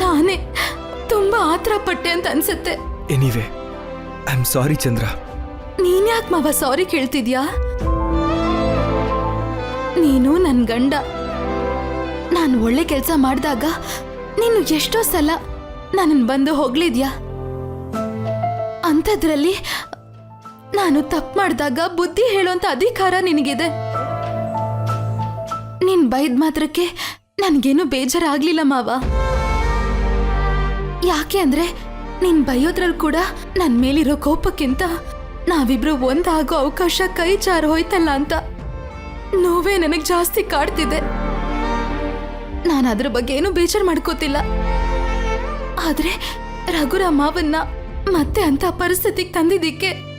ನಾನೇ ತುಂಬಾ ಆತ್ರ ಪಟ್ಟೆ ಅಂತ ಅನ್ಸುತ್ತೆ. Anyway I am sorry Chandra ನೀನ್ಯಾಕ್ ಮಾವ ಸಾರಿ ಕೇಳ್ತಿದ್ಯಾ? ನೀನು ನನ್ ಗಂಡ. ನಾನು ಒಳ್ಳೆ ಕೆಲಸ ಮಾಡಿದಾಗ ನೀನು ಎಷ್ಟೋ ಸಲ ನನ್ನನ್ನು ಬಂದು ಹೊಗಳಿದ್ಯಾ ಅಂಥದ್ರಲ್ಲಿ ನಾನು ತಪ್ಪು ಮಾಡಿದಾಗ ಬುದ್ಧಿ ಹೇಳುವಂಥ ಅಧಿಕಾರ ನಿನಗಿದೆ. ನೀನ್ ಬೈದ್ ಮಾತ್ರಕ್ಕೆ ನನಗೇನು ಬೇಜಾರಾಗ್ಲಿಲ್ಲ ಮಾವ. ಯಾಕೆ ಅಂದ್ರೆ ನೀನ್ ಬೈಯೋದ್ರಲ್ಲಿ ಕೂಡ ನನ್ ಮೇಲಿರೋ ಕೋಪಕ್ಕಿಂತ ನಾವಿಬ್ರು ಒಂದಾಗೋ ಅವಕಾಶ ಕೈ ಜಾರು ಹೋಯ್ತಲ್ಲ ಅಂತ ನೋವೇ ನನಗ್ ಜಾಸ್ತಿ ಕಾಡ್ತಿದೆ. ನಾನು ಅದ್ರ ಬಗ್ಗೆ ಏನು ಬೇಜಾರು ಮಾಡ್ಕೋತಿಲ್ಲ. ಆದ್ರೆ ರಘುರ ಮಾವನ್ನ ಮತ್ತೆ ಅಂತ ಪರಿಸ್ಥಿತಿಗೆ ತಂದಿದ್ದಕ್ಕೆ